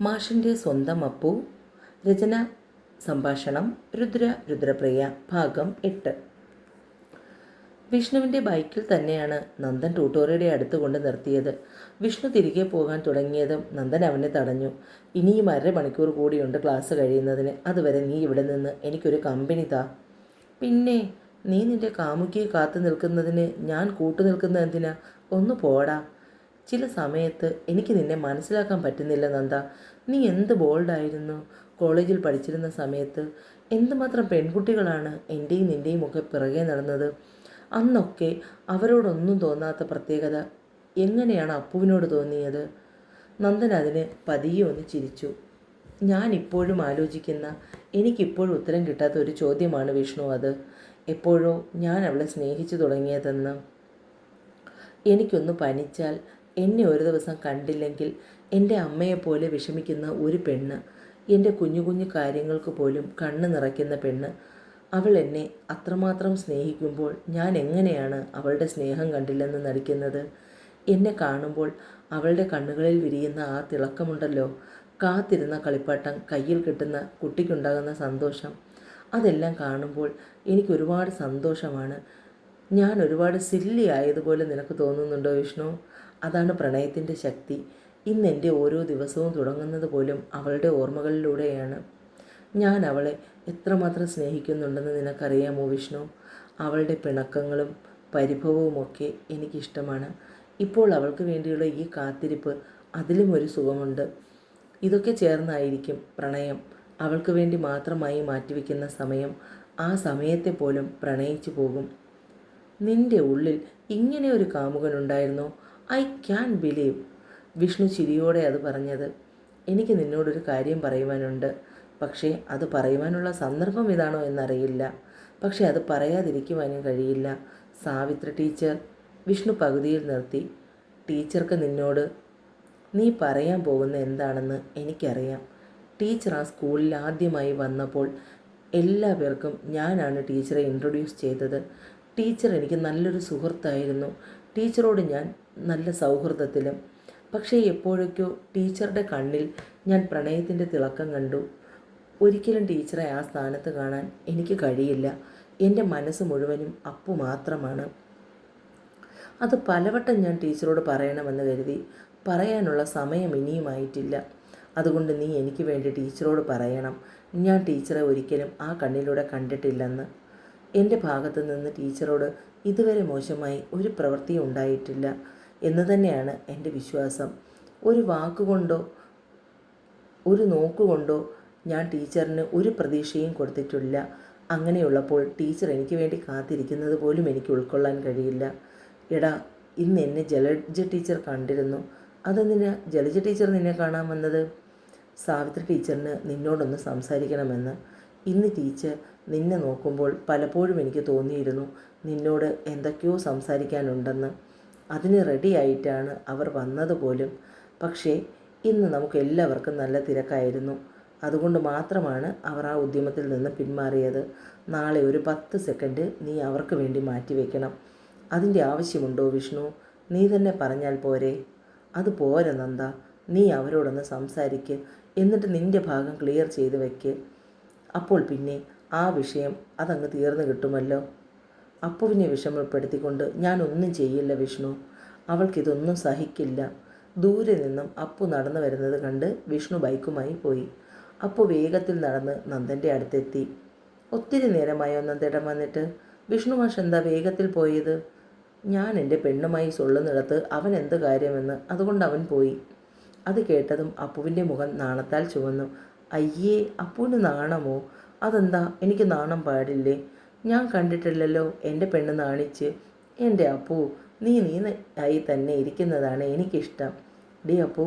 മാഷിന്റെ സ്വന്തം അപ്പു. രചന സംഭാഷണം രുദ്ര രുദ്രപ്രിയ ഭാഗം എട്ട്. വിഷ്ണുവിന്റെ ബൈക്കിൽ തന്നെയാണ് നന്ദൻ ട്യൂട്ടോറിയുടെ അടുത്ത് കൊണ്ട് നിർത്തിയത്. വിഷ്ണു തിരികെ പോകാൻ തുടങ്ങിയതും നന്ദൻ അവനെ തടഞ്ഞു. ഇനിയും അരമണിക്കൂർ കൂടിയുണ്ട് ക്ലാസ് കഴിയുന്നതിന്. അതുവരെ നീ ഇവിടെ നിന്ന് എനിക്കൊരു കമ്പനി താ. പിന്നെ നീ നിന്റെ കാമുകിയെ കാത്തു നിൽക്കുന്നതിന് ഞാൻ കൂട്ടു നിൽക്കുന്ന എന്തിനാ ഒന്ന് പോടാ. ചില സമയത്ത് എനിക്ക് നിന്നെ മനസ്സിലാക്കാൻ പറ്റുന്നില്ല നന്ദ. നീ എന്ത് ബോൾഡായിരുന്നു? കോളേജിൽ പഠിച്ചിരുന്ന സമയത്ത് എന്തുമാത്രം പെൺകുട്ടികളാണ് എന്റെയും നിന്റെയും ഒക്കെ പിറകെ നടന്നത്? അന്നൊക്കെ അവരോടൊന്നും തോന്നാത്ത പ്രത്യേകത. എങ്ങനെയാണ് അപ്പുവിനോട് തോന്നിയത്? നന്ദൻ അതിന് പതിയെ ഒന്ന് ചിരിച്ചു. ഞാൻ ഇപ്പോഴും ആലോചിക്കുന്ന എനിക്കിപ്പോഴും ഉത്തരം കിട്ടാത്ത ഒരു ചോദ്യമാണ് വിഷ്ണു അത്. എപ്പോഴോ ഞാൻ അവളെ സ്നേഹിച്ചു തുടങ്ങിയതെന്ന്. എനിക്കൊന്ന് പനിച്ചാൽ എന്നെ ഒരു ദിവസം കണ്ടില്ലെങ്കിൽ എന്റെ അമ്മയെപ്പോലെ വിഷമിക്കുന്ന ഒരു പെണ്ണ് എന്റെ കുഞ്ഞു കുഞ്ഞു കാര്യങ്ങൾക്ക് പോലും കണ്ണ് നിറയ്ക്കുന്ന പെണ്ണ്. അവൾ എന്നെ അത്രമാത്രം സ്നേഹിക്കുമ്പോൾ ഞാൻ എങ്ങനെയാണ് അവളുടെ സ്നേഹം കണ്ടില്ലെന്ന് നടിക്കുന്നത്? എന്നെ കാണുമ്പോൾ അവളുടെ കണ്ണുകളിൽ വിരിയുന്ന ആ തിളക്കമുണ്ടല്ലോ കാത്തിരുന്ന കളിപ്പാട്ടം കയ്യിൽ കിട്ടുന്ന കുട്ടിക്കുണ്ടാകുന്ന സന്തോഷം. അതെല്ലാം കാണുമ്പോൾ എനിക്ക് ഒരുപാട് സന്തോഷമാണ്. ഞാൻ ഒരുപാട് സില്ലി ആയതുപോലെ നിനക്ക് തോന്നുന്നുണ്ടോ വിഷ്ണു? അതാണ് പ്രണയത്തിന്റെ ശക്തി. ഇന്ന് എന്റെ ഓരോ ദിവസവും തുടങ്ങുന്നത് പോലും അവളുടെ ഓർമ്മകളിലൂടെയാണ്. ഞാൻ അവളെ എത്രമാത്രം സ്നേഹിക്കുന്നുണ്ടെന്ന് നിനക്കറിയാമോ വിഷ്ണു? അവളുടെ പിണക്കങ്ങളും പരിഭവവുമൊക്കെ എനിക്കിഷ്ടമാണ്. ഇപ്പോൾ അവൾക്ക് വേണ്ടിയുള്ള ഈ കാത്തിരിപ്പ് അതിലും ഒരു സുഖമുണ്ട്. ഇതൊക്കെ ചേർന്നായിരിക്കും പ്രണയം. അവൾക്ക് വേണ്ടി മാത്രമായി മാറ്റിവെക്കുന്ന സമയം. ആ സമയത്തെ പോലും പ്രണയിച്ചു പോകും. നിന്റെ ഉള്ളിൽ ഇങ്ങനെ ഒരു കാമുകനുണ്ടായിരുന്നോ ഐ ക്യാൻ ബിലീവ് വിഷ്ണു ചിരിയോടെ അത് പറഞ്ഞത്. എനിക്ക് നിന്നോടൊരു കാര്യം പറയുവാനുണ്ട്. പക്ഷേ അത് പറയുവാനുള്ള സന്ദർഭം ഇതാണോ എന്നറിയില്ല. പക്ഷേ അത് പറയാതിരിക്കുവാനും കഴിയില്ല. സാവിത്രി ടീച്ചർ വിഷ്ണു പകുതിയിൽ നിർത്തി. ടീച്ചർക്ക് നിന്നോട് നീ പറയാൻ പോകുന്ന എന്താണെന്ന് എനിക്കറിയാം. ടീച്ചർ ആ സ്കൂളിൽ ആദ്യമായി വന്നപ്പോൾ എല്ലാ പേർക്കും ഞാനാണ് ടീച്ചറെ ഇൻട്രൊഡ്യൂസ് ചെയ്തത്. ടീച്ചർ എനിക്ക് നല്ലൊരു സുഹൃത്തായിരുന്നു. ടീച്ചറോട് ഞാൻ നല്ല സൗഹൃദത്തിലും പക്ഷേ എപ്പോഴൊക്കെയോ ടീച്ചറുടെ കണ്ണിൽ ഞാൻ പ്രണയത്തിന്റെ തിളക്കം കണ്ടു. ഒരിക്കലും ടീച്ചറെ ആ സ്ഥാനത്ത് കാണാൻ എനിക്ക് കഴിയില്ല. എന്റെ മനസ്സ് മുഴുവനും അപ്പു മാത്രമാണ്. അത് പലവട്ടം ഞാൻ ടീച്ചറോട് പറയണമെന്ന് കരുതി. പറയാനുള്ള സമയം ഇനിയുമായിട്ടില്ല. അതുകൊണ്ട് നീ എനിക്ക് വേണ്ടി ടീച്ചറോട് പറയണം. ഞാൻ ടീച്ചറെ ഒരിക്കലും ആ കണ്ണിലൂടെ കണ്ടിട്ടില്ലെന്ന്. എന്റെ ഭാഗത്തു നിന്ന് ടീച്ചറോട് ഇതുവരെ മോശമായി ഒരു പ്രവൃത്തിയും ഉണ്ടായിട്ടില്ല എന്ന് തന്നെയാണ് എന്റെ വിശ്വാസം. ഒരു വാക്കുകൊണ്ടോ ഒരു നോക്കുകൊണ്ടോ ഞാൻ ടീച്ചറിന് ഒരു പ്രതീക്ഷയും കൊടുത്തിട്ടില്ല. അങ്ങനെയുള്ളപ്പോൾ ടീച്ചർ എനിക്ക് വേണ്ടി കാത്തിരിക്കുന്നത് പോലും എനിക്ക് ഉൾക്കൊള്ളാൻ കഴിയില്ല. എടാ ഇന്ന് എന്നെ ജലജ ടീച്ചർ കണ്ടിരുന്നു. അതെന്തിനാ ജലജ ടീച്ചർ നിന്നെ കാണാൻ വന്നത്? സാവിത്രി ടീച്ചറിന് നിന്നോടൊന്ന് സംസാരിക്കണമെന്ന്. ഇന്ന് ടീച്ചർ നിന്നെ നോക്കുമ്പോൾ പലപ്പോഴും എനിക്ക് തോന്നിയിരുന്നു നിന്നോട് എന്തൊക്കെയോ സംസാരിക്കാനുണ്ടെന്ന്. അതിന് റെഡിയായിട്ടാണ് അവർ വന്നതുപോലും പക്ഷേ ഇന്ന് നമുക്ക് എല്ലാവർക്കും നല്ല തിരക്കായിരുന്നു. അതുകൊണ്ട് മാത്രമാണ് അവർ ആ ഉദ്യമത്തിൽ നിന്ന് പിന്മാറിയത്. നാളെ ഒരു പത്ത് സെക്കൻഡ് നീ അവർക്ക് വേണ്ടി മാറ്റിവെക്കണം അതിന്റെ ആവശ്യമുണ്ടോ വിഷ്ണു? നീ തന്നെ പറഞ്ഞാൽ പോരെ. അത് പോരെ നന്ദ. നീ അവരോടൊന്ന് സംസാരിക്ക്. എന്നിട്ട് നിന്റെ ഭാഗം ക്ലിയർ ചെയ്ത് വെക്ക്. അപ്പോൾ പിന്നെ ആ വിഷയം അതങ്ങ് തീർന്നു കിട്ടുമല്ലോ? അപ്പുവിനെ വിഷമപ്പെടുത്തിക്കൊണ്ട് ഞാൻ ഒന്നും ചെയ്യില്ല വിഷ്ണു. അവൾക്കിതൊന്നും സഹിക്കില്ല. ദൂരെ നിന്നും അപ്പു നടന്നു വരുന്നത് കണ്ട് വിഷ്ണു ബൈക്കുമായി പോയി. അപ്പു വേഗത്തിൽ നടന്ന് നന്ദന്റെ അടുത്തെത്തി. ഒത്തിരി നേരമായോ നന്ദേടം വന്നിട്ട് വിഷ്ണു മാഷ് എന്താ വേഗത്തിൽ പോയത്? ഞാൻ എന്റെ പെണ്ണുമായി സൊള്ളുന്നിടത്ത് അവൻ എന്ത് കാര്യമെന്ന് അതുകൊണ്ട് അവൻ പോയി. അത് കേട്ടതും അപ്പുവിന്റെ മുഖം നാണത്താൽ ചുവന്നു. അയ്യേ അപ്പൂന് നാണമോ? അതെന്താ? എനിക്ക് നാണം പാടില്ലേ? ഞാൻ കണ്ടിട്ടില്ലല്ലോ എന്റെ പെണ്ണ് നാണിച്ച്. എന്റെ അപ്പൂ നീ നീ ആയി തന്നെ ഇരിക്കുന്നതാണ് എനിക്കിഷ്ടം. ഡി അപ്പു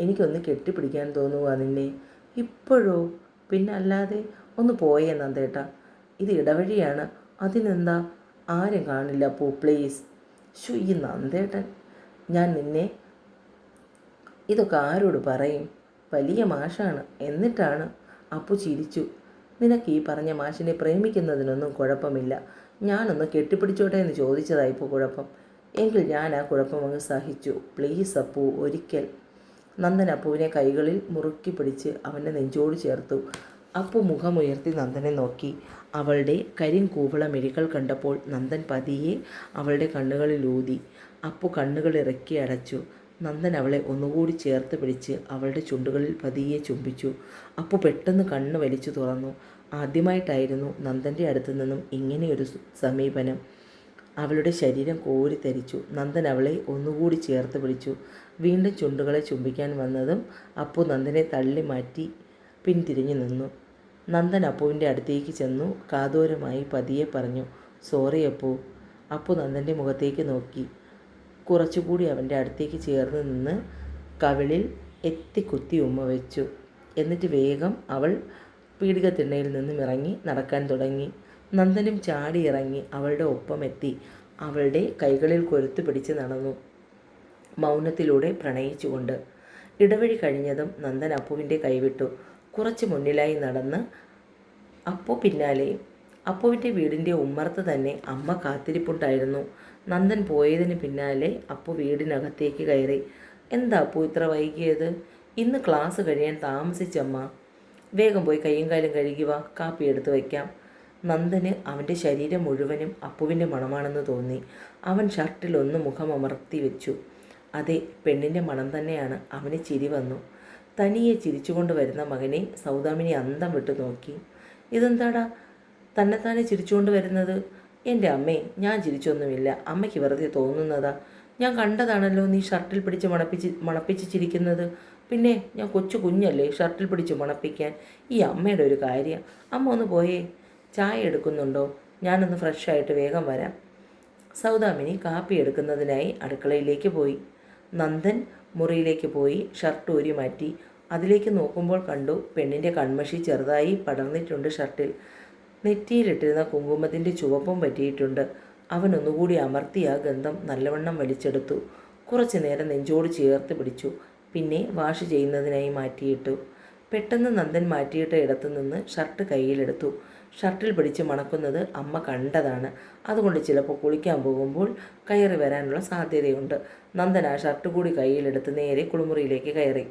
എനിക്കൊന്ന് കെട്ടിപ്പിടിക്കാൻ തോന്നുക നിന്നെ. ഇപ്പോഴോ? പിന്നെ അല്ലാതെ ഒന്ന് പോയേ നന്ദേട്ടാ. ഇത് ഇടവഴിയാണ്. അതിനെന്താ? ആരും കാണില്ല അപ്പൂ പ്ലീസ്. ശു ഈ നന്ദേട്ടൻ. ഞാൻ നിന്നെ ഇതൊക്കെ ആരോട് പറയും? വലിയ മാഷാണ്. എന്നിട്ടാണ് അപ്പു ചിരിച്ചു. നിനക്ക് ഈ പറഞ്ഞ മാഷിനെ പ്രേമിക്കുന്നതിനൊന്നും കുഴപ്പമില്ല. ഞാനൊന്ന് കെട്ടിപ്പിടിച്ചോട്ടെ എന്ന് ചോദിച്ചതായി ഇപ്പോൾ കുഴപ്പം. എങ്കിൽ ഞാൻ ആ കുഴപ്പം അങ്ങ് സഹിച്ചു. പ്ലീസ് അപ്പു ഒരിക്കൽ. നന്ദൻ അപ്പുവിനെ കൈകളിൽ മുറുക്കി പിടിച്ച് അവന്റെ നെഞ്ചോട് ചേർത്തു. അപ്പു മുഖമുയർത്തി നന്ദനെ നോക്കി. അവളുടെ കരിങ്കൂവള മിഴികൾ കണ്ടപ്പോൾ നന്ദൻ പതിയെ അവളുടെ കണ്ണുകളിൽ ഊതി. അപ്പു കണ്ണുകൾ ഇറക്കി അടച്ചു. നന്ദൻ അവളെ ഒന്നുകൂടി ചേർത്ത് പിടിച്ച് അവളുടെ ചുണ്ടുകളിൽ പതിയെ ചുംബിച്ചു. അപ്പു പെട്ടെന്ന് കണ്ണ് വലിച്ചു തുറന്നു. ആദ്യമായിട്ടായിരുന്നു നന്ദന്റെ അടുത്തു നിന്നും ഇങ്ങനെയൊരു സമീപനം. അവളുടെ ശരീരം കോരി തരിച്ചു നന്ദൻ അവളെ ഒന്നുകൂടി ചേർത്ത് പിടിച്ചു. വീണ്ടും ചുണ്ടുകളെ ചുംബിക്കാൻ വന്നതും അപ്പു നന്ദനെ തള്ളി മാറ്റി പിന്തിരിഞ്ഞു നിന്നു. നന്ദൻ അപ്പുവിന്റെ അടുത്തേക്ക് ചെന്നു കാതോരമായി പതിയെ പറഞ്ഞു സോറി അപ്പു. അപ്പു നന്ദന്റെ മുഖത്തേക്ക് നോക്കി. കുറച്ചുകൂടി അവന്റെ അടുത്തേക്ക് ചേർന്ന് നിന്ന് കവിളിൽ എത്തിക്കുത്തി ഉമ്മ വെച്ചു. എന്നിട്ട് വേഗം അവൾ പീഡികത്തിണ്ണയിൽ നിന്നും ഇറങ്ങി നടക്കാൻ തുടങ്ങി. നന്ദനും ചാടി ഇറങ്ങി അവളുടെ ഒപ്പം എത്തി. അവളുടെ കൈകളിൽ കൊരുത്തു പിടിച്ച് നടന്നു. മൗനത്തിലൂടെ പ്രണയിച്ചുകൊണ്ട്. ഇടവഴി കഴിഞ്ഞതും നന്ദൻ അപ്പുവിന്റെ കൈവിട്ടു. കുറച്ച് മുന്നിലായി നടന്ന് അപ്പു പിന്നാലെയും അപ്പുവിന്റെ വീടിന്റെ ഉമ്മറത്ത് തന്നെ അമ്മ കാത്തിരിപ്പുണ്ടായിരുന്നു. നന്ദൻ പോയതിന് പിന്നാലെ അപ്പു വീടിനകത്തേക്ക് കയറി. എന്താ അപ്പു ഇത്ര വൈകിയത്? ഇന്ന് ക്ലാസ് കഴിയാൻ താമസിച്ചമ്മ. വേഗം പോയി കയ്യും കാലും കഴുകി വാ കാപ്പി എടുത്ത് വയ്ക്കാം. നന്ദന് അവന്റെ ശരീരം മുഴുവനും അപ്പുവിന്റെ മണമാണെന്ന് തോന്നി. അവൻ ഷർട്ടിൽ ഒന്ന് മുഖം അമർത്തി വെച്ചു. അതെ പെണ്ണിന്റെ മണം തന്നെയാണ്. അവന് ചിരി വന്നു. തനിയെ ചിരിച്ചുകൊണ്ട് വരുന്ന മകനെ സൗദാമിനി അന്തം വിട്ടു നോക്കി. ഇതെന്താടാ? തന്നെത്താനെ ചിരിച്ചുകൊണ്ട് വരുന്നത്? എന്റെ അമ്മേ ഞാൻ ചിരിച്ചൊന്നുമില്ല. അമ്മയ്ക്ക് വെറുതെ തോന്നുന്നതാ. ഞാൻ കണ്ടതാണല്ലോ നീ ഷർട്ടിൽ പിടിച്ച് മണപ്പിച്ച് മണപ്പിച്ച് ചിരിക്കുന്നത് പിന്നെ ഞാൻ കൊച്ചു കുഞ്ഞല്ലേ ഷർട്ടിൽ പിടിച്ച് മണപ്പിക്കാൻ? ഈ അമ്മയുടെ ഒരു കാര്യം. അമ്മ ഒന്ന് പോയേ. ചായ എടുക്കുന്നുണ്ടോ? ഞാനൊന്ന് ഫ്രഷായിട്ട് വേഗം വരാം. സൗദാമിനി കാപ്പി എടുക്കുന്നതിനായി അടുക്കളയിലേക്ക് പോയി. നന്ദൻ മുറിയിലേക്ക് പോയി ഷർട്ട് ഊരി മാറ്റി. അതിലേക്ക് നോക്കുമ്പോൾ കണ്ടു പെണ്ണിന്റെ കൺമഷി ചെറുതായി പടർന്നിട്ടുണ്ട് ഷർട്ടിൽ. നെറ്റിയിലിട്ടിരുന്ന കുങ്കുമത്തിന്റെ ചുവപ്പും പറ്റിയിട്ടുണ്ട്. അവൻ ഒന്നുകൂടി അമർത്തി ആ ഗന്ധം നല്ലവണ്ണം വലിച്ചെടുത്തു. കുറച്ചു നേരം നെഞ്ചോട് ചേർത്ത് പിടിച്ചു. പിന്നെ വാഷ് ചെയ്യുന്നതിനായി മാറ്റിയിട്ടു. പെട്ടെന്ന് നന്ദൻ മാറ്റിയിട്ട ഇടത്തു നിന്ന് ഷർട്ട് കയ്യിലെടുത്തു. ഷർട്ടിൽ പിടിച്ച് മണക്കുന്നത് അമ്മ കണ്ടതാണ്. അതുകൊണ്ട് ചിലപ്പോൾ കുളിക്കാൻ പോകുമ്പോൾ കയറി വരാനുള്ള സാധ്യതയുണ്ട്. നന്ദൻ ആ ഷർട്ട് കൂടി കയ്യിലെടുത്ത് നേരെ കുളിമുറിയിലേക്ക് കയറി.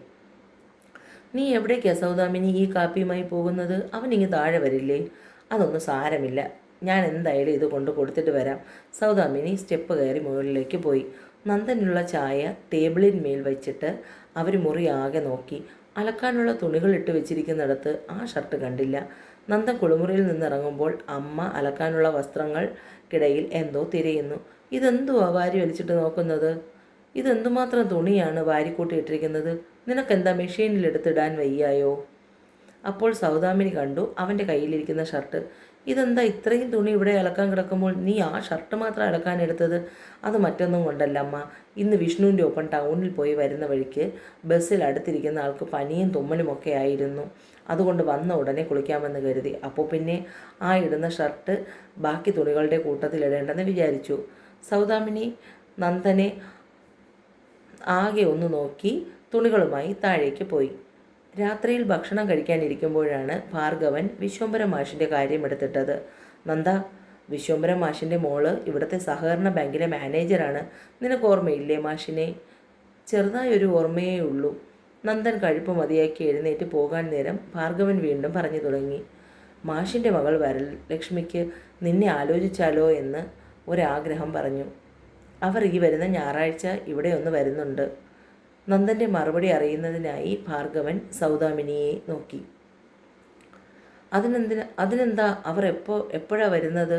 നീ എവിടേക്കാ സൗദാമിനി ഈ കാപ്പിയുമായി പോകുന്നത്? അവനിങ്ങ് താഴെ വരില്ലേ? അതൊന്നും സാരമില്ല. ഞാൻ എന്തായാലും ഇത് കൊണ്ട് കൊടുത്തിട്ട് വരാം. സൗദാമിനി സ്റ്റെപ്പ് കയറി മുകളിലേക്ക് പോയി. നന്ദനുള്ള ചായ ടേബിളിന്മേൽ വെച്ചിട്ട് അവർ മുറി ആകെ നോക്കി. അലക്കാനുള്ള തുണികൾ ഇട്ട് വെച്ചിരിക്കുന്നിടത്ത് ആ ഷർട്ട് കണ്ടില്ല. നന്ദൻ കുളിമുറിയിൽ നിന്നിറങ്ങുമ്പോൾ അമ്മ അലക്കാനുള്ള വസ്ത്രങ്ങൾക്കിടയിൽ എന്തോ തിരയുന്നു. ഇതെന്തുവാ വാരി വലിച്ചിട്ട് നോക്കുന്നത്? ഇതെന്തുമാത്രം തുണിയാണ് വാരിക്കൂട്ടി ഇട്ടിരിക്കുന്നത്? നിനക്കെന്താ മെഷീനിൽ എടുത്തിടാൻ വയ്യായോ? അപ്പോൾ സൗദാമിനി കണ്ടു. അവന്റെ കയ്യിലിരിക്കുന്ന ഷർട്ട് ഇതെന്താ ഇത്രയും തുണി ഇവിടെ അലക്കാൻ കിടക്കുമ്പോൾ നീ ആ ഷർട്ട് മാത്രം അലക്കാൻ എടുത്തത്? അത് മറ്റൊന്നും കൊണ്ടല്ല അമ്മ. ഇന്ന് വിഷ്ണുവിന്റെ ഒപ്പം ടൗണിൽ പോയി വരുന്ന വഴിക്ക് ബസ്സിൽ അടുത്തിരിക്കുന്ന ആൾക്ക് പനിയും തുമ്മലും ഒക്കെ ആയിരുന്നു. അതുകൊണ്ട് വന്ന ഉടനെ കുളിക്കാമെന്ന് കരുതി. അപ്പോൾ പിന്നെ ആ ഇടുന്ന ഷർട്ട് ബാക്കി തുണികളുടെ കൂട്ടത്തിൽ ഇടേണ്ടെന്ന് വിചാരിച്ചു. സൗദാമിനി നന്ദനെ ആകെ ഒന്ന് നോക്കി തുണികളുമായി താഴേക്ക് പോയി. രാത്രിയിൽ ഭക്ഷണം കഴിക്കാനിരിക്കുമ്പോഴാണ് ഭാർഗവൻ വിശ്വംഭര മാഷിന്റെ കാര്യം എടുത്തിട്ടത്. നന്ദ വിശ്വംഭര മാഷിന്റെ മോൾ ഇവിടുത്തെ സഹകരണ ബാങ്കിലെ മാനേജറാണ്. നിനക്ക് ഓർമ്മയില്ലേ മാഷിനെ? ചെറുതായൊരു ഓർമ്മയേ ഉള്ളൂ. നന്ദൻ കഴുപ്പ് മതിയാക്കി എഴുന്നേറ്റ് പോകാൻ നേരം ഭാർഗവൻ വീണ്ടും പറഞ്ഞു തുടങ്ങി. മാഷിന്റെ മകൾ വരൽ വരലക്ഷ്മിക്ക് നിന്നെ ആലോചിച്ചാലോ എന്ന് ഒരാഗ്രഹം പറഞ്ഞു. അവർ ഈ വരുന്ന ഞായറാഴ്ച ഇവിടെ ഒന്ന് വരുന്നുണ്ട്. നന്ദന്റെ മറുപടി അറിയുന്നതിനായി ഭാർഗവൻ സൗദാമിനിയെ നോക്കി. അതിനെന്തിന് അതിനെന്താ അവർ എപ്പോ എപ്പോഴാണ് വരുന്നത്?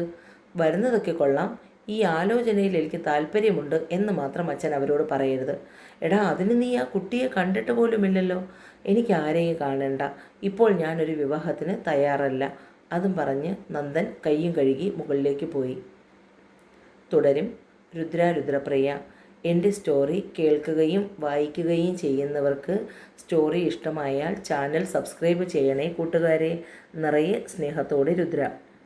വരുന്നതൊക്കെ കൊള്ളാം. ഈ ആലോചനയിൽ എനിക്ക് താല്പര്യമുണ്ട് എന്ന് മാത്രം അച്ഛൻ അവരോട് പറയരുത്. എടാ അതിന് നീ ആ കുട്ടിയെ കണ്ടിട്ട് പോലുമില്ലല്ലോ എനിക്ക് ആരെയും കാണണ്ട. ഇപ്പോൾ ഞാനൊരു വിവാഹത്തിന് തയ്യാറല്ല. അതും പറഞ്ഞ് നന്ദൻ കയ്യും കഴുകി മുകളിലേക്ക് പോയി. തുടരും. രുദ്ര രുദ്രപ്രിയ. എന്റെ സ്റ്റോറി കേൾക്കുകയും വായിക്കുകയും ചെയ്യുന്നവർക്ക് സ്റ്റോറി ഇഷ്ടമായാൽ ചാനൽ സബ്സ്ക്രൈബ് ചെയ്യണേ കൂട്ടുകാരെ. നിറയെ സ്നേഹത്തോടെ രുദ്ര.